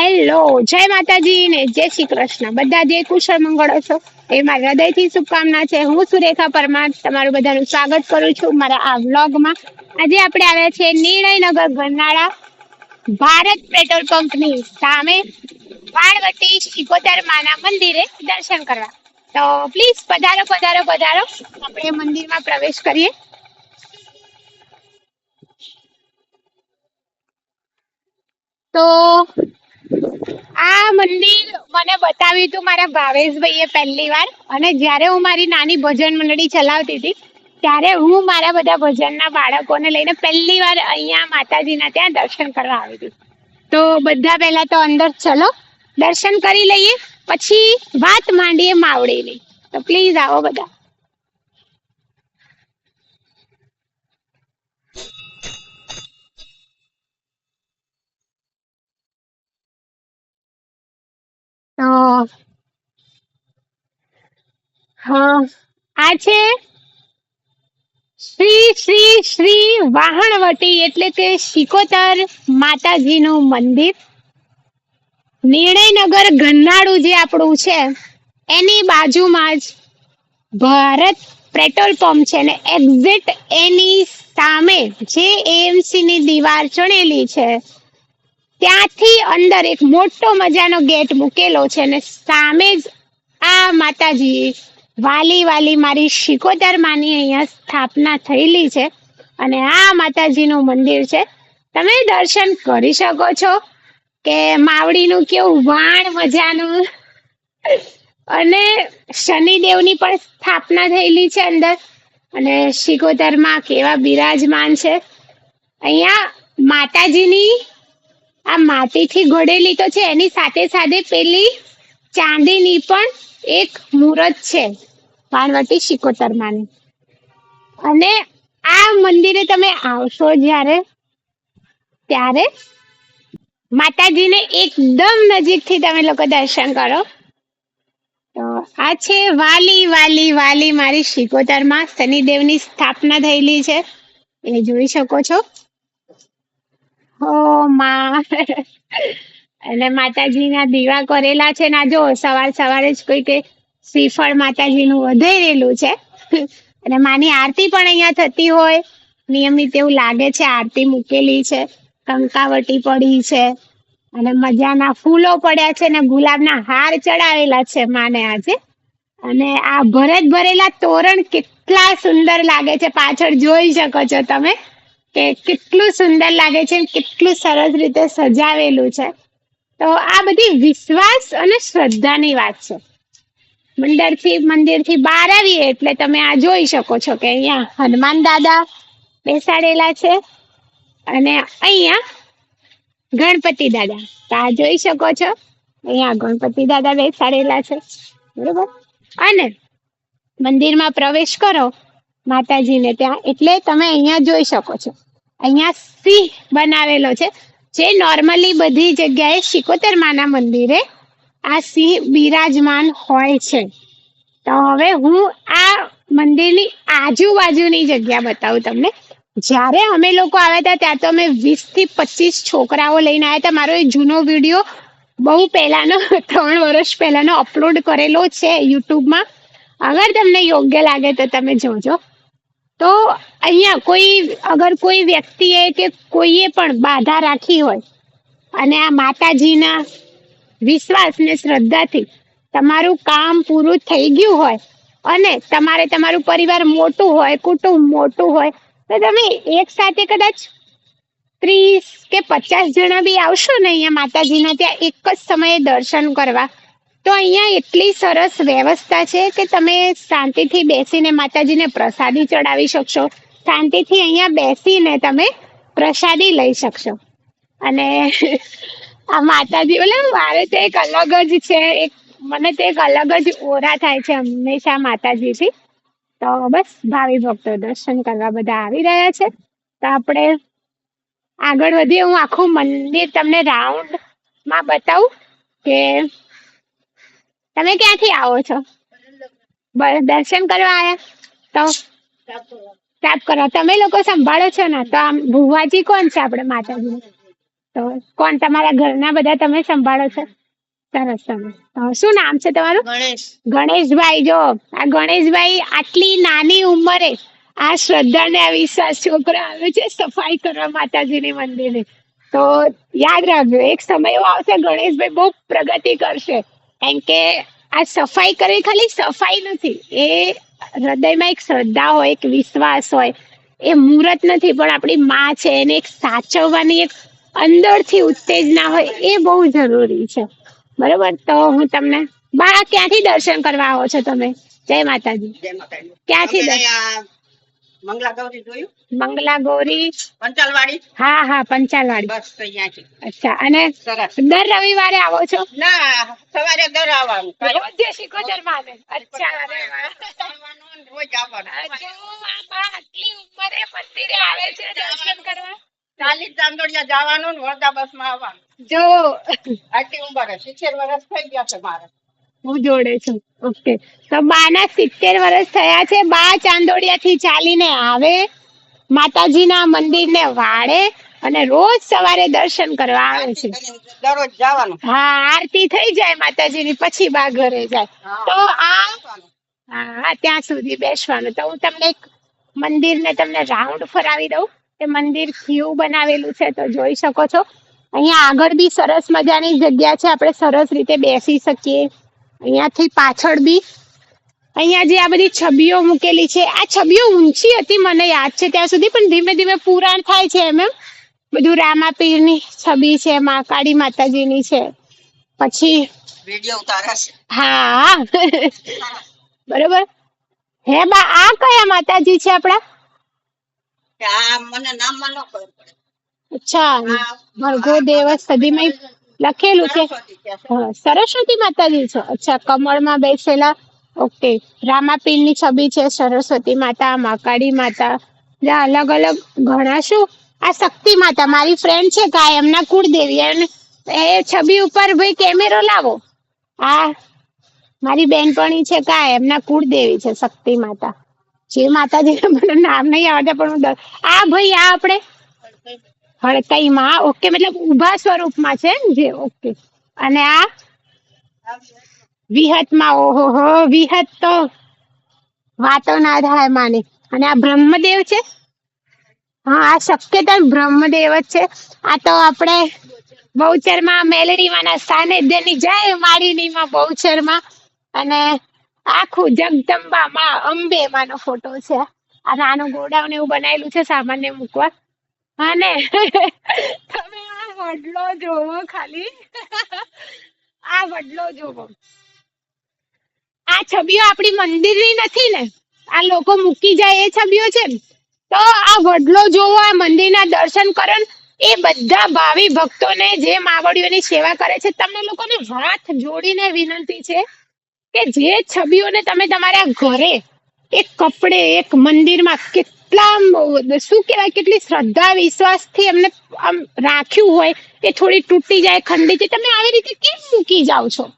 Hello જય માતાજી ને જય શ્રી કૃષ્ણ. બધા જે કુશળ મંગળો છો, એ મારા હૃદયથી શુભકામના છે. હું સુરેખા પરમાર તમારું બધાનું સ્વાગત કરું છું મારા આ વ્લોગમાં. આજે આપણે આવ્યા છે નિર્ણયનગર ગરનાળા ભારત પેટ્રોલ પંપની સામે વાણવટી શિકોતર માના મંદિરે દર્શન કરવા. તો પ્લીઝ પધારો પધારો પધારો. આપણે મંદિરમાં પ્રવેશ કરીએ. તો આ મંદિર મને બતાવ્યું હતું મારા ભાવેશભાઈએ પહેલી વાર. અને જ્યારે હું મારી નાની ભજન મંડળી ચલાવતી હતી, ત્યારે હું મારા બધા ભજનના બાળકોને લઈને પહેલી વાર અહીંયા માતાજીના ત્યાં દર્શન કરવા આવી હતી. તો બધા પહેલા તો અંદર ચલો, દર્શન કરી લઈએ, પછી વાત માંડીએ માવડીની. તો પ્લીઝ આવો બધા. આ છે? શ્રી શ્રી શ્રી વાહણવટી એટલે કે શિકોતર માતાજીનું મંદિર. નિર્ણયનગર ગન્નાળું જે આપણું છે, એની બાજુમાં જ ભારત પેટ્રોલ પંપ છે ને, એક્ઝેક્ટ એની સામે જે એએમસી ની દીવાર ચણેલી છે ત્યાંથી અંદર એક મોટો મજાનો ગેટ મૂકેલો છે અને સામે જ આ માતાજી વાલી વાલી મારી શિકોતર માની અહીંયા સ્થાપના થયેલી છે અને આ માતાજીનું મંદિર છે. તમે દર્શન કરી શકો છો કે માવડીનું કેવું વાણ મજાનું અને શનિદેવની પણ સ્થાપના થયેલી છે અંદર અને શિકોતરમાં કેવા બિરાજમાન છે. અહીંયા માતાજીની આ માટીથી ઘડેલી તો છે, એની સાથે સાથે પેલી ચાંદીની પણ એક મૂર્ત છે પાણવટી શિકોતરમાંની. અને આ મંદિરે તમે આવશો જ્યારે, ત્યારે માતાજીને એકદમ નજીકથી તમે લોકો દર્શન કરો. તો આ છે વાલી વાલી વાલી મારી શિકોતરમાં શનિદેવની સ્થાપના થયેલી છે, એ જોઈ શકો છો. ઓ માં અને માતાજીના દીવા કરેલા છે ના જો, સવાર સવારે જ કોઈ કે શ્રીફળ માતાજીનું વધેરેલું છે. અને માની આરતી પણ અહીંયા થતી હોય. નિયમિત એવું લાગે છે, આરતી મૂકેલી છે, કંકાવટી પડી છે. અને મજાના ફૂલો પડ્યા છે ને ગુલાબના હાર ચડાવેલા છે માને આજે. અને આ ભરત ભરેલા તોરણ કેટલા સુંદર લાગે છે. પાછળ જોઈ શકો છો તમે. કે કેટલું સુંદર લાગે છે, કેટલું સરસ રીતે સજાવેલું છે. તો આ બધી વિશ્વાસ અને શ્રદ્ધાની વાત છે. મંદિરથી મંદિરથી બહાર આવીએ એટલે તમે આ જોઈ શકો છો કે અહીંયા હનુમાન દાદા બેસાડેલા છે અને અહીંયા ગણપતિ દાદા. તો આ જોઈ શકો છો, અહીંયા ગણપતિ દાદા બેસાડેલા છે. બરોબર? અને મંદિરમાં પ્રવેશ કરો. માતાજીને ત્યાં. એટલે તમે અહીંયા જોઈ શકો છો. અહીંયા સિંહ બનાવેલો છે. જે નોર્મલી બધી જગ્યાએ શિકોતર માના મંદિરે આ સિંહ બિરાજમાન હોય છે. તો હવે હું આ મંદિરની આજુબાજુની જગ્યા બતાવું તમને. જ્યારે અમે લોકો આવ્યા હતા, ત્યાં તો અમે વીસથી પચીસ છોકરાઓ લઈને આવ્યા હતા. મારો એ જૂનો વીડિયો બહુ પહેલાનો, ત્રણ વર્ષ પહેલાનો અપલોડ કરેલો છે યુટ્યુબમાં. અગર તમને યોગ્ય લાગે તો તમે જોજો. તો અહીંયા કોઈ, અગર કોઈ વ્યક્તિએ કે કોઈએ પણ બાધા રાખી હોય, અને આ માતાજીના વિશ્વાસ ને શ્રદ્ધાથી તમારું કામ પૂરું થઈ ગયું હોય, અને તમારે તમારું પરિવાર મોટું હોય, કુટુંબ મોટું હોય, તો તમે એક સાથે કદાચ ત્રીસ કે પચાસ જણા બી આવશો ને અહીંયા માતાજીના ત્યાં એક જ સમયે દર્શન કરવા તો અહીંયા એટલી સરસ વ્યવસ્થા છે કે તમે શાંતિથી બેસીને માતાજીને પ્રસાદી ચડાવી શકશો. શાંતિથી અહીંયા બેસીને તમે પ્રસાદી લઈ શકશો. અને આ માતાજી એટલે મારે તો એક અલગ જ છે, એક મને તો એક અલગ જ ઓરા થાય છે હંમેશા માતાજીથી. તો બસ, ભાવિ ભક્તો, દર્શન કરવા બધા આવી રહ્યા છે. તો આપણે આગળ વધીએ. હું આખું મંદિર તમને રાઉન્ડમાં બતાવું કે તમે ક્યાંથી આવો છો? દર્શન કરવા આવ્યા તો સાફ કરવા તમે લોકો સંભાળો છો ને? તો આમ ભુવાજી કોણ છે આપણે માતાજી? તો તો કોણ તમારા ઘરના બધા તમે સંભાળો છો? સરસ સરસ. શું નામ છે તમારું? ગણેશ. ગણેશભાઈ જો. આ ગણેશભાઈ આટલી નાની ઉંમરે આ શ્રદ્ધા ને આ વિશ્વાસ છોકરા આવે છે સફાઈ કરવા માતાજીની મંદિરની તો યાદ રાખજો એક સમય એવો આવશે ગણેશભાઈ બહુ પ્રગતિ કરશે. કારણ કે આ સફાઈ કરવી ખાલી સફાઈ નથી. એ હૃદયમાં એક શ્રદ્ધા હોય એક વિશ્વાસ હોય એ મુહૂર્ત નથી પણ આપણી માં છે એને એક સાચવવાની એક અંદરથી ઉત્તેજના હોય એ બહુ જરૂરી છે. બરોબર? તો હું તમને બા ક્યાંથી દર્શન કરવા આવો છો તમે? જય માતાજી. જય માતાજી. ક્યાંથી દર્શન મંગલા ગૌરી જોયું? મંગલા ગૌરી પંચાલવાડી? હા હા પંચાલવાડી. બસ તો અહીંયાથી અચ્છા અને સરસ. દર રવિવારે આવો છો? ના સવારે દર આવવાનું. રોજ શિકોતર માને. અચ્છા અરે રોજ આવવાનું. જો આટલી ઉંમરે મંદિરે આવે છે દર્શન કરવા? ચાલીસ ચાંદોડિયા જવાનું ને વડોદરા બસમાં આવવાનું. જો. આટલી ઉંમરે સિત્તેર વર્ષ થઈ ગયા છે મારે. હું જોડે છું. ઓકે તો બાના સિત્તેર વર્ષ થયા છે. બા ચાંદોડિયા થી ચાલીને આવે. માતાજીના મંદિરને વાળે અને રોજ સવારે દર્શન કરવા આવે છે. દરરોજ જવાનું? હા આરતી થઈ જાય માતાજીની પછી બા ઘરે જાય. તો આ હા ત્યાં સુધી બેસવાનું. તો હું તમને એક મંદિરને તમને રાઉન્ડ ફરાવી દઉં. કે મંદિર કેવું બનાવેલું છે તો જોઈ શકો છો. અહીંયા આગળ બી સરસ મજાની જગ્યા છે. આપણે સરસ રીતે બેસી શકીએ. અહીંયાથી પાછળ બી. અહીંયા જે આ બધી છબીઓ મૂકેલી છે આ છબીઓ ઊંચી હતી મને યાદ છે ત્યાં સુધી પણ ધીમે ધીમે પુરાણ થાય છે એમ એમ. બધું રામાપીરની છબી છે મા કાળી માતાજીની છે. પછી હા. બરોબર. હે બા આ કયા માતાજી છે આપડા અચ્છા. ભર્ગો દેવ સદીમય લખેલું છે. સરસ્વતી માતાજી છે. અચ્છા કમળમાં બેસેલા ઓકે રામાપીરની છબી છે સરસ્વતી માતા માકાળી માતા. અલગ અલગ ઘણા શું? આ શક્તિ માતા મારી ફ્રેન્ડ છે કા એમના કુળદેવી અને એ છબી ઉપર ભાઈ કેમેરો લાવો. આ મારી બેનપણી છે કા એમના કુળદેવી છે શક્તિ માતા. જે માતાજી મને નામ નહીં આવડે પણ હું આ ભાઈ આ આપણે હડકાઈમાં ઓકે મતલબ ઊભા સ્વરૂપમાં છે જે ઓકે અને આ વિહતમાં ઓહો હો વિહત તો વાતો ના થાય માને અને આ બ્રહ્મદેવ છે? હા, આ શક્યતા બ્રહ્મદેવ જ છે. આ તો આપણે બહુચરમાં મેલડીમાંના સાનિધ્યની જય માળીનીમાં બહુચરમાં અને આખું જગદંબા માં અંબે માનો ફોટો છે. આ નાનું ગોડાઉન એવું બનાવેલું છે સામાન્ય મૂકવા. અને તમે આ વડલો જોવો ખાલી. આ વડલો જોવો. આ છબીઓ આપણી મંદિરની નથી ને? આ લોકો મૂકી જાય એ છબીઓ છે ને? તો આ વડલો જોવો આ મંદિરના દર્શન કરો એ બધા ભાવિ ભક્તોને જે માવડીઓની સેવા કરે છે તમને લોકોને હાથ જોડીને વિનંતી છે કે જે છબીઓને તમે તમારા ઘરે એક કપડે એક મંદિરમાં કેટલા આમ શું કહેવાય, કેટલી શ્રદ્ધા, વિશ્વાસથી એમને આમ રાખ્યું હોય, એ થોડી તૂટી જાય, ખંડી જાય. તમે આવી રીતે કેમ મૂકી જાઓ છો?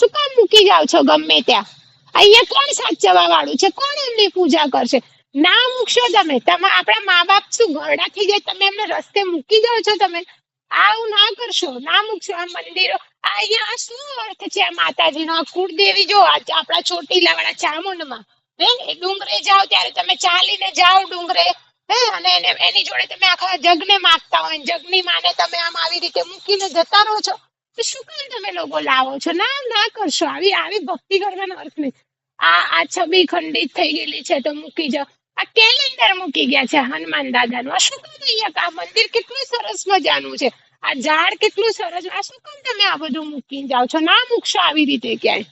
શું કામ મૂકી જાઓ છો ગમે ત્યાં? અહીંયા કોણ સાચવવા વાળું છે? કોણ એમની પૂજા કરશે? ના મૂકશો તમે. તમે આપણા મા બાપ શું ઘરડા થઈ જાય, તમે એમને રસ્તે મૂકી જાઓ છો તમે? આવું ના કરશો. ના મૂકશો આ મંદિરો. અહીંયા શું અર્થ છે આ માતાજીનો? આ કુળદેવી જો આપણા ચોટીલા વાળા ચામુંડમાં હે? ડુંગરે જાઓ ત્યારે તમે ચાલીને જાઓ ડુંગરે. હે? અને એને એની જોડે તમે આખા જગને માગતા હોય જગની માને તમે આમ આવી રીતે મૂકીને જતા રહો છો. શું કામ તમે લોકો લાવો છો? ના ના કરશો. આવી આવી ભક્તિ કરવાનો અર્થ નહીં. આ આ છબી ખંડિત થઈ ગયેલી છે તો મૂકી જાઓ. આ કેલેન્ડર મૂકી ગયા છે હનુમાન દાદાનું. આ શું કામ અહીંયા આ મંદિર કેટલું સરસ મજાનું છે. આ ઝાડ કેટલું સરસ આ શું કામ તમે આ બધું મૂકીને જાઓ છો? ના મૂકશો આવી રીતે ક્યાંય.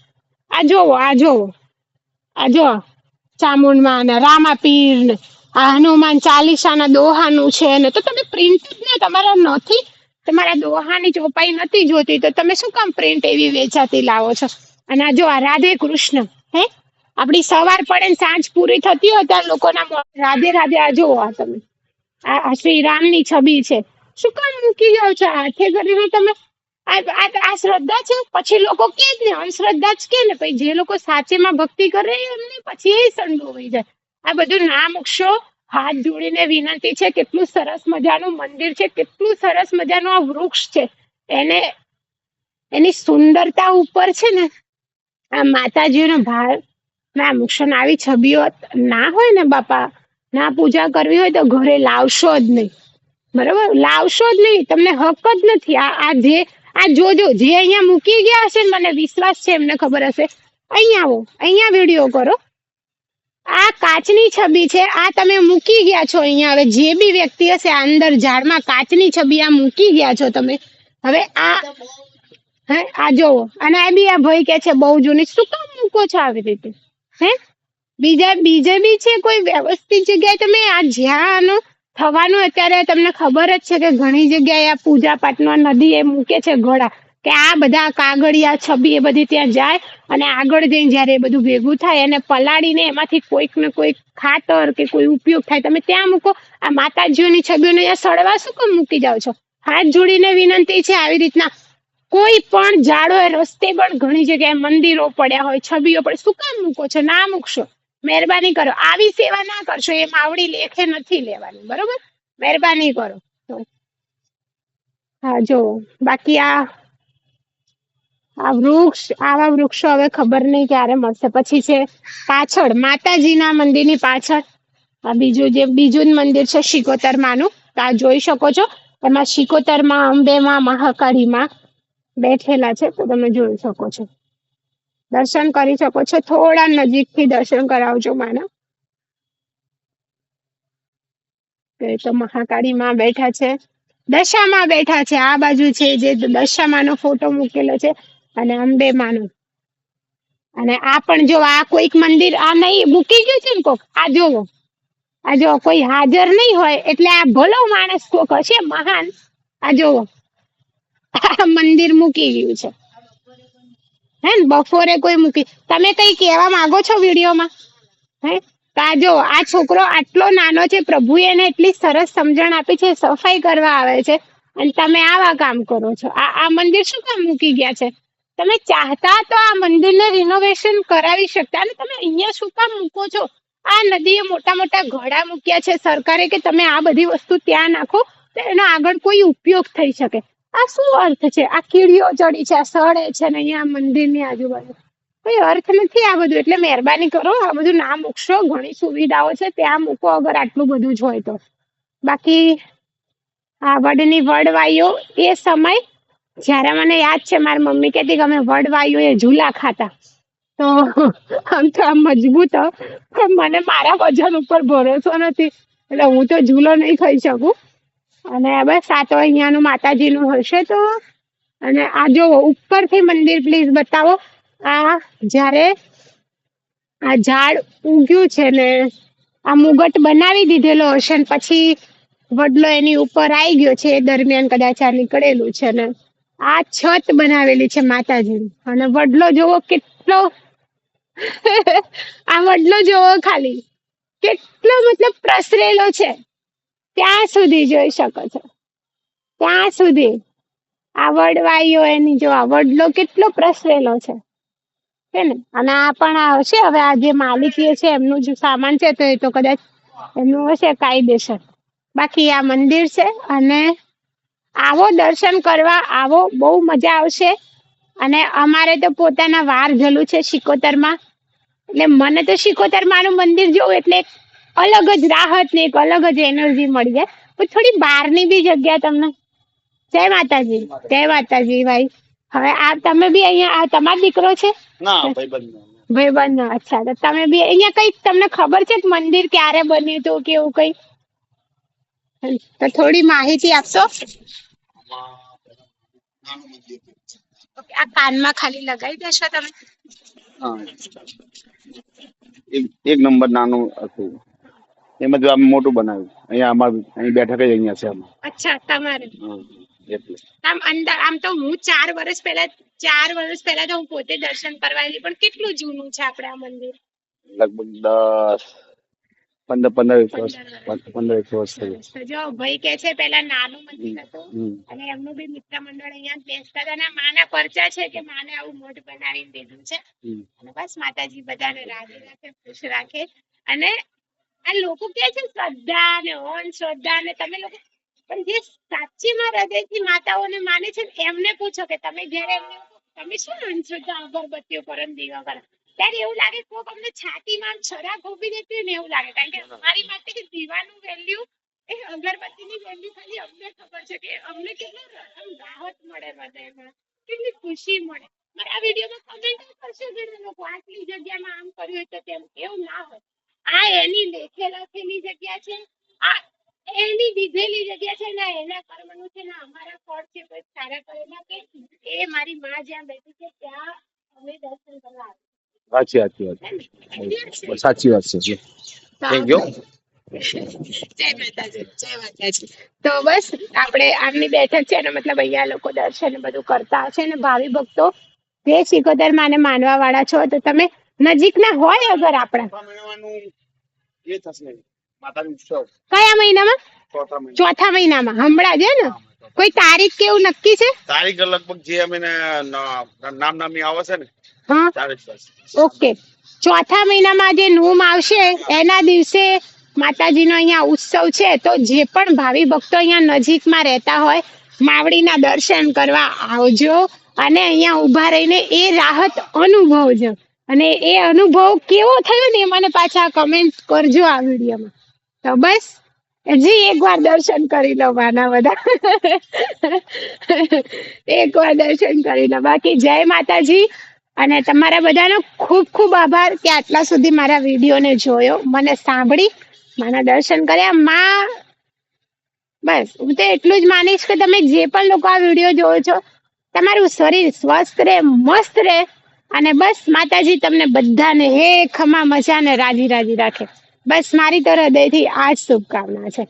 આ જોવો આ જોવો. આ જો ચામુંડમાં અને રામાપીર ને હનુમાન ચાલીસાના દોહાનું છે ને, તો તમે પ્રિન્ટ જ ને તમારા નથી તમારા દોહાની ચોપાઈ નથી જોતી, તો તમે શું કામ પ્રિન્ટ એવી વેચાતી લાવો છો? અને આ જો આ રાધે કૃષ્ણ, હે? આપણી સવાર પડે ને સાંજ પૂરી થતી હોય ત્યારે લોકોના રાધે રાધે આ જોવો આ તમે. આ આ શ્રી રામની છબી છે. શું કામ મૂકી જાઓ છો? હાથે કરીને તમે શ્રદ્ધા છે. પછી લોકો કે જ ને અંધશ્રદ્ધા જ કે ને? પછી જે લોકો સાચેમાં ભક્તિ કરે એમને પછી એ સંડોવાઈ જાય. આ બધું ના મૂકશો. હાથ જોડીને વિનંતી છે, કેટલું સરસ મજાનું મંદિર છે, કેટલું સરસ મજાનું આ વૃક્ષ છે. એને એની સુંદરતા ઉપર છે ને, આ માતાજીનો ભાર ના મૂકશન આવી છબીઓ ના હોય ને બાપા, ના પૂજા કરવી હોય તો ઘરે લાવશો જ નહીં. બરોબર? લાવશો જ નહીં. તમને હક જ નથી. આ આ જે આ જોજો જે અહીંયા મૂકી ગયા હશે ને, મને વિશ્વાસ છે, એમને ખબર હશે. અહીંયા આવો, અહીંયા વીડિયો કરો. આ કાચની છબી છે, આ તમે મૂકી ગયા છો અહીંયા. હવે જે બી વ્યક્તિ હશે, આ અંદર ઝાડમાં કાચની છબી આ મૂકી ગયા છો તમે. હવે આ, હે, આ જોવો. અને આ બી આ ભાઈ કે છે, બહુ જૂની. શું કામ મૂકો છો આવી રીતે? હે? બીજા, બીજે બી છે કોઈ વ્યવસ્થિત જગ્યાએ? તમે આ જ્યાં આનું થવાનું અત્યારે તમને ખબર જ છે કે ઘણી જગ્યાએ આ પૂજા પાઠમાં નદી એ મૂકે છે ઘોડા, કે આ બધા કાગળિયા, છબી એ બધી ત્યાં જાય અને આગળ જઈને જ્યારે એ બધું ભેગું થાય અને પલાળીને એમાંથી કોઈક ને કોઈક ખાતર કે કોઈ ઉપયોગ થાય, તમે ત્યાં મૂકો, આ માતાજીઓની છબીઓને અહીંયા સડવા શું કેમ મૂકી જાઓ છો? હાથ જોડીને વિનંતી છે આવી રીતના. કોઈ પણ ઝાડો રસ્તે પણ ઘણી જગ્યાએ મંદિરો પડ્યા હોય, છબીઓ પડે શું કામ મૂકો છો? ના મૂકશો. મહેરબાની કરો. આવી સેવા ના કરશો, એ માવડી લેખે નથી લેવાની. બરોબર? મહેરબાની કરો. હા, જો, બાકી આ આ વૃક્ષ, આવા વૃક્ષો હવે ખબર નહીં ક્યારે મળશે. પછી છે પાછળ, માતાજીના મંદિરની પાછળ, આ બીજું જે, બીજું મંદિર છે શિકોતર માનું તો આ જોઈ શકો છો. એમાં શિકોતરમાં, અંબેમાં, મહાકાળીમાં બેઠેલા છે. તો તમે જોઈ શકો છો. દર્શન કરી શકો છો. થોડા નજીકથી દર્શન કરાવજો માના તો મહાકાળીમાં બેઠા છે. દશામાં બેઠા છે. આ બાજુ છે જે દશામાંનો ફોટો મૂકેલો છે અને અંબે માનો અને આ પણ જો આ કોઈક મંદિર, આ નહીં, મૂકી ગયું છે ને કોક? આ જોવો. આ જો કોઈ હાજર નહીં હોય એટલે આ ભલો માણસ કોક હશે મહાન. આ જોવો. આ મંદિર મૂકી ગયું છે. હે ને, બપોરે કોઈ મૂકી. તમે કઈ કહેવા માંગો છો વિડીયોમાં? હે? કા જો, આ છોકરો આટલો નાનો છે, પ્રભુએ એને એટલી સરસ સમજણ આપી છે, સફાઈ કરવા આવે છે, અને તમે આવા કામ કરો છો. આ આ મંદિર શું કામ મૂકી ગયા છે? તમે ચાહતા તો આ મંદિરને રિનોવેશન કરાવી શકતા, અને તમે અહીંયા શું કામ મૂકો છો? આ નદીએ મોટા મોટા ઘડા મૂક્યા છે સરકારે, કે તમે આ બધી વસ્તુ ત્યાં નાખો, તો એનો આગળ કોઈ ઉપયોગ થઈ શકે. આ શું અર્થ છે? આ કીડીઓ ચડી છે, આ સળે છે ને અહીંયા મંદિરની આજુબાજુ. કોઈ અર્થ નથી આ બધું. એટલે મહેરબાની કરો, આ બધું ના મૂકશો. ઘણી સુવિધાઓ છે, ત્યાં મૂકો અગર આટલું બધું જ હોય તો. બાકી આ વડની વડવાઈઓ એ સમય, જ્યારે મને યાદ છે, મારી મમ્મી કહેતી કે અમે વડવાઈઓ એ ઝૂલા ખાતા. તો આમ તો આમ મજબૂત પણ મને મારા વજન ઉપર ભરોસો નથી. એટલે હું તો ઝૂલો નહીં ખાઈ શકું. અને બસ, આ તો અહીંયાનું માતાજીનું હશે તો. અને આ જોવો ઉપરથી મંદિર પ્લીઝ બતાવો. આ જ્યારે આ ઝાડ ઉગ્યું છે ને, આ મુગટ બનાવી દીધેલો હશે ને, પછી વડલો એની ઉપર આવી ગયો છે, એ દરમિયાન કદાચ આ નીકળેલું છે ને. આ છત બનાવેલી છે માતાજીની. અને વડલો જોવો કેટલો આ વડલો જોવો ખાલી. કેટલો મતલબ પ્રસરેલો છે. ત્યાં સુધી જોઈ શકો છો. ત્યાં સુધી. આ વડવાઈઓ એની જો આ વડલો કેટલો પ્રસરેલો છે. છે ને? અને આ પણ આ હશે. હવે આ જે માલિકીએ છે એમનું જે સામાન છે તો એ તો કદાચ એમનું હશે કાયદેસર બાકી આ મંદિર છે અને આવો દર્શન કરવા, આવો બહુ મજા આવશે. અને અમારે તો પોતાના વાર જલું છે શિકોતરમાં એટલે મને તો શિકોતરમાંનું મંદિર જોવું એટલે અલગ જ રાહત ને એક અલગ જ એનર્જી મળી જાય. પણ થોડી બહારની બી જગ્યા તમને. જય માતાજી. જય માતાજી ભાઈ. હવે આ તમે બી અહીંયા આ તમારો દીકરો છે? ના ભાઈબંધ અચ્છા તો તમે બી અહીંયા કઈ તમને ખબર છે કે મંદિર ક્યારે બન્યું હતું કે એવું કઈ? તો થોડી માહિતી આપશો? આ કાનમાં ખાલી લગાવી દેશો તમે. એક નંબર નાનું હતું. એમાં આમ મોટું બનાવ્યું. અહીંયા અમારું અહીં બેઠક જ અહીંયા છે આમાં અચ્છા તમારે. એટલે. આમ અંદર આમ તો હું ચાર વર્ષ પહેલા ચાર વર્ષ પહેલા તો હું પોતે દર્શન કરવા આવી પણ કેટલું જૂનું છે આપણે આ મંદિર? લગભગ દસ પંદર પંદર એક વર્ષ પંદર એક વર્ષ થઈ જો ભાઈ કે છે પેલા નાનું મંદિર હતું અને એમનું બી મિત્ર મંડળ અહીંયા બેસતા હતા અને માના પરચા છે કે માને આવું મોઢ બનાવીને દીધું છે. અને બસ માતાજી બધાને રાજી રાખે ખુશ રાખે અને આ લોકો કે છે, શ્રદ્ધા ને ઓન શ્રદ્ધા ને તમે લોકો. પણ જે સાચીમાં હૃદયથી માતાઓને માને છે એમને પૂછો કે તમે જ્યારે એમને તમે શું અંધશ્રદ્ધા અગરબત્તીઓ પરમ દીવા કરો ત્યારે એવું લાગે કોક અમને છાતીમાં છરા ખોપી દેતી ને એવું લાગે. કારણ કે અમારી માટે દીવાનું વેલ્યુ એ અગરબત્તીની વેલ્યુ ખાલી અમને ખબર છે કે અમને કેટલો રાહત મળે હૃદયમાં, કેટલી ખુશી મળે. મારા વિડીયોમાં કમેન્ટ કરશો કે લોકો આટલી જગ્યામાં આમ કર્યું તો તેમ એવું ના હોય. આ એની લેખેલા લખેલી જગ્યા છે આ એની દીધેલી જગ્યા છે ને એના કર્મનું છે ને અમારા ફળ છે કોઈ સારા કરેલા કે એ મારી માં જ્યાં બેઠી છે ત્યાં અમે દર્શન કરવા આવ્યા સાચી સાચી વાત. સાચી વાત છે થેન્ક યુ તો બસ આપણે આમની બેઠક છે ને મતલબ અહીંયા લોકો દર્શન બધું કરતા છે ને ભાવિ ભક્તો જે સિકોતર માને માનવા વાળા છો તો તમે નજીકના હોય અગર આપણા. એ થશે. માતાજી ઉત્સવ. કયા મહિનામાં? ચોથા મહિના. ચોથા મહિનામાં. હમણાં હે ને? કોઈ તારીખ કેવું નક્કી છે? તારીખ લગભગ જે અમે નામ નામી આવે છે ને હા. ઓકે. ચોથા મહિનામાં જે નોમ આવશે એના દિવસે માતાજીનો અહીંયા ઉત્સવ છે તો જે પણ ભાવિ ભક્તો અહીંયા નજીકમાં રહેતા હોય માવડીના દર્શન કરવા આવજો અને અહીંયા ઊભા રહીને એ રાહત અનુભવજો. અને એ અનુભવ કેવો થયો ને મને પાછા કમેન્ટ કરજો આ વિડીયોમાં તો બસ, હજી એકવાર દર્શન કરી લો માના બધા. એકવાર દર્શન કરી લો બાકી જય માતાજી. અને તમારા બધાનો ખૂબ ખૂબ આભાર કે આટલા સુધી મારા વિડીયોને જોયો. મને સાંભળી, માના દર્શન કર્યા. માં, બસ, હું તો એટલું જ માનીશ કે તમે જે પણ લોકો આ વીડિયો જોવો છો, તમારું શરીર સ્વસ્થ રહે, મસ્ત રહે. અને બસ માતાજી તમને બધાને હે ખમા મજા ને રાજી રાજી રાખે. બસ મારી તો હૃદયથી આ જ શુભકામના છે.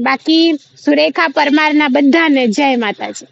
બાકી સુરેખા પરમારના બધાને જય માતાજી.